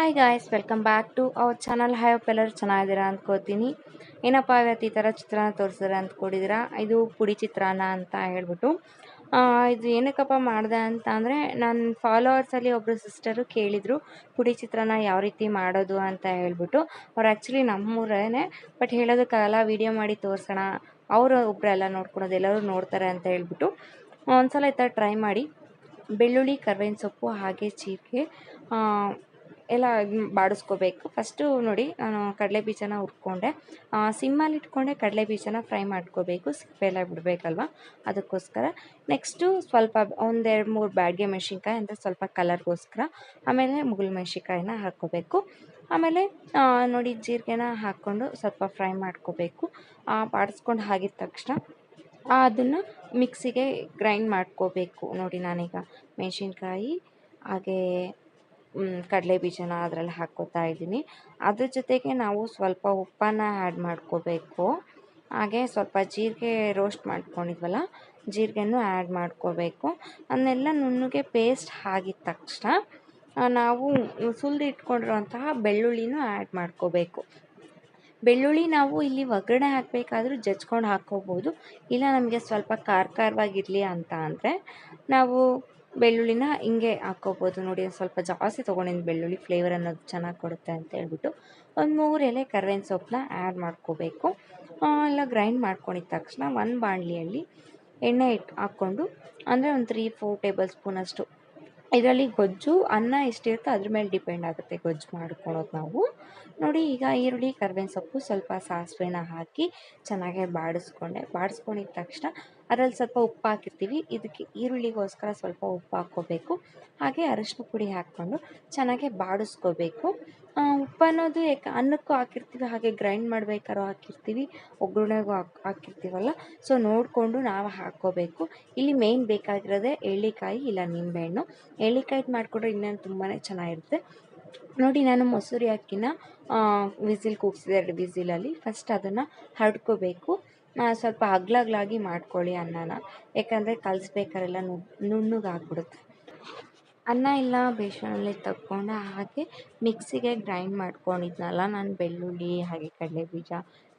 Hi guys welcome back to our channel I hope ಎಲ್ಲರೂ ಚೆನ್ನಾಗಿದ್ದೀರಾ ಅಂದ್ಕೋತೀನಿ ಏನಪ್ಪ ಇವತ್ತು ಈ ಥರ ಚಿತ್ರಾನ್ನ ತೋರಿಸಿದ್ರೆ ಅಂದ್ಕೊಂಡಿದ್ದೀರಾ ಇದು ಪುಡಿ ಚಿತ್ರಾನ್ನ ಅಂತ ಹೇಳ್ಬಿಟ್ಟು. ಇದು ಏನಕ್ಕಪ್ಪ ಮಾಡಿದೆ ಅಂತ ಅಂದರೆ ನನ್ನ ಫಾಲೋವರ್ಸಲ್ಲಿ ಒಬ್ಬರು ಸಿಸ್ಟರು ಕೇಳಿದರು, ಪುಡಿ ಚಿತ್ರಾನ್ನ ಯಾವ ರೀತಿ ಮಾಡೋದು ಅಂತ ಹೇಳ್ಬಿಟ್ಟು. ಅವ್ರು ಆ್ಯಕ್ಚುಲಿ ನಮ್ಮೂರೇ ಬಟ್ ಹೇಳೋದಕ್ಕಾಗಲ್ಲ ವೀಡಿಯೋ ಮಾಡಿ ತೋರಿಸೋಣ. ಅವರು ಒಬ್ಬರೆಲ್ಲ ನೋಡ್ಕೊಳೋದು, ಎಲ್ಲರೂ ನೋಡ್ತಾರೆ ಅಂತ ಹೇಳ್ಬಿಟ್ಟು. ಒಂದು ಸಲ ಈ ಥರ ಟ್ರೈ ಮಾಡಿ. ಬೆಳ್ಳುಳ್ಳಿ, ಕರ್ಬೇವಿನ ಸೊಪ್ಪು, ಹಾಗೆ ಜೀರಿಗೆ ಎಲ್ಲ ಇದು ಬಾಡಿಸ್ಕೋಬೇಕು. ಫಸ್ಟು ನೋಡಿ, ನಾನು ಕಡಲೆ ಬೀಜನ ಹುರ್ಕೊಂಡೆ ಸಿಮ್ಮಲ್ಲಿ ಇಟ್ಕೊಂಡೆ ಕಡಲೆ ಬೀಜನ ಫ್ರೈ ಮಾಡ್ಕೋಬೇಕು. ಸಿಪ್ಪೆಲ್ಲ ಬಿಡಬೇಕಲ್ವ? ಅದಕ್ಕೋಸ್ಕರ. ನೆಕ್ಸ್ಟು ಸ್ವಲ್ಪ ಒಂದೆರಡು ಮೂರು ಬ್ಯಾಡ್ಗೆ ಮೆಣಸಿನ್ಕಾಯಿ ಅಂದರೆ ಸ್ವಲ್ಪ ಕಲರ್ಗೋಸ್ಕರ. ಆಮೇಲೆ ಮುಗುಲ್ ಮೆಣಸಿನ್ಕಾಯಿನ ಹಾಕ್ಕೋಬೇಕು. ಆಮೇಲೆ ನೋಡಿ ಜೀರಿಗೆನ ಹಾಕ್ಕೊಂಡು ಸ್ವಲ್ಪ ಫ್ರೈ ಮಾಡ್ಕೋಬೇಕು. ಬಾಡಿಸ್ಕೊಂಡು ಆಗಿದ ತಕ್ಷಣ ಅದನ್ನು ಮಿಕ್ಸಿಗೆ ಗ್ರೈಂಡ್ ಮಾಡ್ಕೋಬೇಕು. ನೋಡಿ ನಾನೀಗ ಮೆಣಸಿನ್ಕಾಯಿ, ಹಾಗೇ ಕಡಲೆ ಬೀಜನ ಅದರಲ್ಲಿ ಹಾಕ್ಕೋತಾ ಇದ್ದೀನಿ. ಅದ್ರ ಜೊತೆಗೆ ನಾವು ಸ್ವಲ್ಪ ಉಪ್ಪನ್ನು ಆ್ಯಡ್ ಮಾಡ್ಕೋಬೇಕು. ಹಾಗೆ ಸ್ವಲ್ಪ ಜೀರಿಗೆ ರೋಸ್ಟ್ ಮಾಡ್ಕೊಂಡಿದ್ವಲ್ಲ, ಜೀರಿಗೆನೂ ಆ್ಯಡ್ ಮಾಡ್ಕೋಬೇಕು. ಅದನ್ನೆಲ್ಲ ನುಣ್ಣಗೆ ಪೇಸ್ಟ್ ಆಗಿದ ತಕ್ಷಣ ನಾವು ಸುಲಿದು ಇಟ್ಕೊಂಡಿರೋಂತಹ ಬೆಳ್ಳುಳ್ಳಿನೂ ಆ್ಯಡ್ ಮಾಡ್ಕೋಬೇಕು. ಬೆಳ್ಳುಳ್ಳಿ ನಾವು ಇಲ್ಲಿ ಒಗ್ಗರಣೆ ಹಾಕಬೇಕಾದ್ರೂ ಜಜ್ಕೊಂಡು ಹಾಕ್ಕೋಬೋದು. ಇಲ್ಲ ನಮಗೆ ಸ್ವಲ್ಪ ಖಾರ ಖಾರವಾಗಿರಲಿ ಅಂತ ಅಂದರೆ, ನಾವು ಬೆಳ್ಳುಳ್ಳಿನ ಹಿಂಗೆ ಹಾಕ್ಕೋಬೋದು ನೋಡಿ ಸ್ವಲ್ಪ ಜಾಸ್ತಿ ತೊಗೊಂಡಿದ್ದು ಬೆಳ್ಳುಳ್ಳಿ ಫ್ಲೇವರ್ ಅನ್ನೋದು ಚೆನ್ನಾಗಿ ಕೊಡುತ್ತೆ ಅಂತ ಹೇಳ್ಬಿಟ್ಟು ಒಂದು ಮೂರು ಎಲೆ ಕರ್ಬೇವಿನ ಸೊಪ್ಪನ್ನ ಆ್ಯಡ್ ಮಾಡ್ಕೋಬೇಕು. ಎಲ್ಲ ಗ್ರೈಂಡ್ ಮಾಡ್ಕೊಂಡಿದ್ದ ತಕ್ಷಣ ಒಂದು ಬಾಣಲಿಯಲ್ಲಿ ಎಣ್ಣೆ ಇಟ್ಟು ಹಾಕ್ಕೊಂಡು ಅಂದರೆ ಒಂದು ತ್ರೀ ಫೋರ್ ಟೇಬಲ್ ಸ್ಪೂನಷ್ಟು ಇದರಲ್ಲಿ ಗೊಜ್ಜು, ಅನ್ನ ಎಷ್ಟಿರುತ್ತೋ ಅದ್ರ ಮೇಲೆ ಡಿಪೆಂಡ್ ಆಗುತ್ತೆ ಗೊಜ್ಜು ಮಾಡ್ಕೊಳೋದು ನಾವು. ನೋಡಿ, ಈಗ ಈರುಳ್ಳಿ ಕರ್ಬೇವಿನ ಸೊಪ್ಪು ಸ್ವಲ್ಪ ಸಾಸಿವೆನ ಹಾಕಿ ಚೆನ್ನಾಗೆ ಬಾಡಿಸ್ಕೊಂಡೆ, ಬಾಡಿಸ್ಕೊಂಡಿದ ತಕ್ಷಣ ಅದರಲ್ಲಿ ಸ್ವಲ್ಪ ಉಪ್ಪು ಹಾಕಿರ್ತೀವಿ. ಇದಕ್ಕೆ ಈರುಳ್ಳಿಗೋಸ್ಕರ ಸ್ವಲ್ಪ ಉಪ್ಪು ಹಾಕ್ಕೋಬೇಕು. ಹಾಗೆ ಅರಶಿನ ಪುಡಿ ಹಾಕ್ಕೊಂಡು ಚೆನ್ನಾಗೆ ಬಾಡಿಸ್ಕೋಬೇಕು. ಉಪ್ಪು ಅನ್ನೋದು ಯಾಕೆ ಅನ್ನಕ್ಕೂ ಹಾಕಿರ್ತೀವಿ, ಹಾಗೆ ಗ್ರೈಂಡ್ ಮಾಡ್ಬೇಕಾದ್ರೂ ಹಾಕಿರ್ತೀವಿ, ಒಗ್ಗರಣೆಗೂ ಹಾಕಿ, ಹಾಕಿರ್ತೀವಲ್ಲ. ಸೊ, ನೋಡಿಕೊಂಡು ನಾವು ಹಾಕ್ಕೋಬೇಕು. ಇಲ್ಲಿ ಮೇಯ್ನ್ ಬೇಕಾಗಿರೋದೇ ಎಳ್ಳಿಕಾಯಿ, ಇಲ್ಲ ನಿಂಬೆಹಣ್ಣು. ಎಳ್ಳಿಕಾಯ್ದು ಮಾಡಿಕೊಂಡ್ರೆ ಇನ್ನೇನು ತುಂಬಾ ಚೆನ್ನಾಗಿರುತ್ತೆ. ನೋಡಿ, ನಾನು ಮೊಸರು ಅಕ್ಕಿನ ವಿಸಿಲ್ ಕೂಗಿಸಿದೆ, ಎರಡು ವಿಸಿಲಲ್ಲಿ. ಫಸ್ಟ್ ಅದನ್ನು ಹರಡ್ಕೋಬೇಕು. ಸ್ವಲ್ಪ ಅಗ್ಲಗ್ಲಾಗಿ ಮಾಡ್ಕೊಳ್ಳಿ ಅನ್ನನ. ಯಾಕಂದರೆ ಕಲಿಸ್ಬೇಕಾರೆಲ್ಲ ನು, ನುಣ್ಣಗಾಗ್ಬಿಡುತ್ತೆ. ಅನ್ನ ಎಲ್ಲ ಬೇಸನಲ್ಲಿ ತಕ್ಕೊಂಡು ಹಾಗೆ ಮಿಕ್ಸಿಗೆ ಗ್ರೈಂಡ್ ಮಾಡ್ಕೊಂಡಿದ್ನಲ್ಲ, ನಾನು ಬೆಳ್ಳುಳ್ಳಿ, ಹಾಗೆ ಕಡಲೆ ಬೀಜ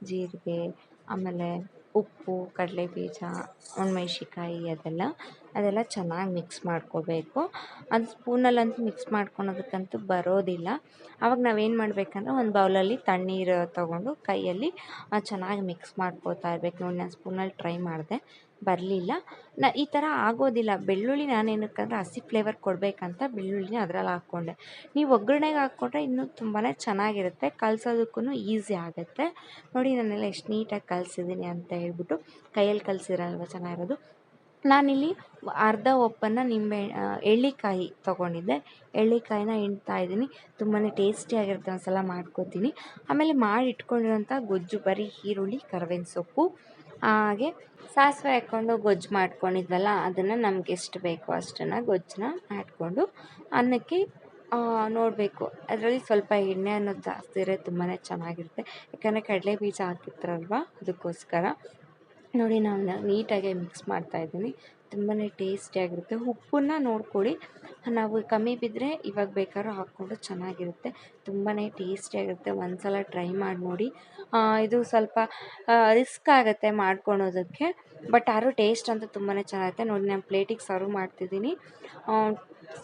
ಜೀರಿಗೆ, ಆಮೇಲೆ ಉಪ್ಪು, ಕಡಲೆಬೀಜ ಒಣಮೆಣ್ಸಿಕಾಯಿ ಅದೆಲ್ಲ ಅದೆಲ್ಲ ಚೆನ್ನಾಗಿ ಮಿಕ್ಸ್ ಮಾಡ್ಕೋಬೇಕು. ಅದು ಸ್ಪೂನಲ್ಲಂತೂ ಮಿಕ್ಸ್ ಮಾಡ್ಕೊಳೋದಕ್ಕಂತೂ ಬರೋದಿಲ್ಲ. ಆವಾಗ ನಾವೇನು ಮಾಡಬೇಕಂದ್ರೆ ಒಂದು ಬೌಲಲ್ಲಿ ತಣ್ಣೀರು ತೊಗೊಂಡು ಕೈಯಲ್ಲಿ ಚೆನ್ನಾಗಿ ಮಿಕ್ಸ್ ಮಾಡ್ಕೋತಾ ಇರ್ಬೇಕು. ನೋಡಿ, ನಾನು ಸ್ಪೂನಲ್ಲಿ ಟ್ರೈ ಮಾಡಿದೆ. ಬರಲಿಲ್ಲ. ನ, ಈ ಥರ ಆಗೋದಿಲ್ಲ. ಬೆಳ್ಳುಳ್ಳಿ ನಾನೇನಕ್ಕಂದ್ರೆ ಹಸಿ ಫ್ಲೇವರ್ ಕೊಡಬೇಕಂತ ಬೆಳ್ಳುಳ್ಳಿನ ಅದ್ರಲ್ಲಿ ಹಾಕ್ಕೊಂಡೆ. ನೀವು ಒಗ್ಗರಣೆಗೆ ಹಾಕ್ಕೊಂಡ್ರೆ ಇನ್ನೂ ತುಂಬಾ ಚೆನ್ನಾಗಿರುತ್ತೆ. ಕಲ್ಸೋದಕ್ಕೂ ಈಸಿ ಆಗುತ್ತೆ. ನೋಡಿ, ನಾನೆಲ್ಲ ಎಷ್ಟು ನೀಟಾಗಿ ಕಲಸಿದ್ದೀನಿ ಅಂತ ಹೇಳ್ಬಿಟ್ಟು ಕೈಯಲ್ಲಿ ಕಲಿಸಿರಲ್ವ ಚೆನ್ನಾಗಿರೋದು. ನಾನಿಲ್ಲಿ ಅರ್ಧ ಒಪ್ಪನ್ನು ನಿಂಬೆ ಎಳ್ಳಿಕಾಯಿ ತೊಗೊಂಡಿದ್ದೆ. ಎಳ್ಳಿಕಾಯಿನ ಹಿಂಡ್ತಾ ಇದ್ದೀನಿ. ತುಂಬಾ ಟೇಸ್ಟಿಯಾಗಿರುತ್ತೆ ಒಂದು ಸಲ ಮಾಡ್ಕೋತೀನಿ. ಆಮೇಲೆ ಮಾಡಿ ಇಟ್ಕೊಂಡಿರೋಂಥ ಗೊಜ್ಜು, ಬರೀ ಈರುಳ್ಳಿ, ಕರ್ಬೇವಿನ ಸೊಪ್ಪು ಹಾಗೆ ಸಾಸಿವೆ ಹಾಕ್ಕೊಂಡು ಗೊಜ್ಜು ಮಾಡ್ಕೊಂಡಿದ್ವಲ್ಲ, ಅದನ್ನು ನಮ್ಗೆ ಎಷ್ಟು ಬೇಕೋ ಅಷ್ಟನ್ನು ಗೊಜ್ಜನ್ನ ಹಾಕ್ಕೊಂಡು ಅನ್ನಕ್ಕೆ ನೋಡಬೇಕು. ಅದರಲ್ಲಿ ಸ್ವಲ್ಪ ಎಣ್ಣೆ ಅನ್ನೋದು ಜಾಸ್ತಿ ಇದ್ರೆ ತುಂಬಾ ಚೆನ್ನಾಗಿರುತ್ತೆ. ಯಾಕಂದರೆ ಕಡಲೆ ಬೀಜ ಹಾಕಿರ್ತಾರಲ್ವ, ಅದಕ್ಕೋಸ್ಕರ. ನೋಡಿ ನಾನು ನೀಟಾಗಿ ಮಿಕ್ಸ್ ಮಾಡ್ತಾಯಿದ್ದೀನಿ ತುಂಬಾ ಟೇಸ್ಟಿಯಾಗಿರುತ್ತೆ ಉಪ್ಪನ್ನ ನೋಡ್ಕೊಳ್ಳಿ. ನಾವು ಕಮ್ಮಿ ಬಿದ್ದರೆ ಇವಾಗ ಬೇಕಾದ್ರೂ ಹಾಕ್ಕೊಂಡು ಚೆನ್ನಾಗಿರುತ್ತೆ. ತುಂಬಾ ಟೇಸ್ಟಿಯಾಗಿರುತ್ತೆ ಒಂದು ಸಲ ಟ್ರೈ ಮಾಡಿ ನೋಡಿ. ಇದು ಸ್ವಲ್ಪ ರಿಸ್ಕ್ ಆಗುತ್ತೆ ಮಾಡ್ಕೊಳೋದಕ್ಕೆ. ಬಟ್ ಆದ್ರೂ ಟೇಸ್ಟ್ ಅಂತೂ ತುಂಬಾ ಚೆನ್ನಾಗಿರುತ್ತೆ. ನೋಡಿ, ನಾನು ಪ್ಲೇಟಿಗೆ ಸರ್ವ್ ಮಾಡ್ತಿದ್ದೀನಿ.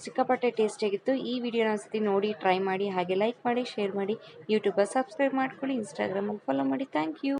ಸಿಕ್ಕಾಪಟ್ಟೆ ಟೇಸ್ಟಿಯಾಗಿತ್ತು ಈ ವಿಡಿಯೋನ ಒಂದ್ಸತಿ ನೋಡಿ, ಟ್ರೈ ಮಾಡಿ, ಹಾಗೆ ಲೈಕ್ ಮಾಡಿ, ಶೇರ್ ಮಾಡಿ, ಯೂಟ್ಯೂಬಲ್ಲಿ ಸಬ್ಸ್ಕ್ರೈಬ್ ಮಾಡ್ಕೊಳ್ಳಿ, ಇನ್ಸ್ಟಾಗ್ರಾಮಲ್ಲಿ ಫಾಲೋ ಮಾಡಿ. Thank you.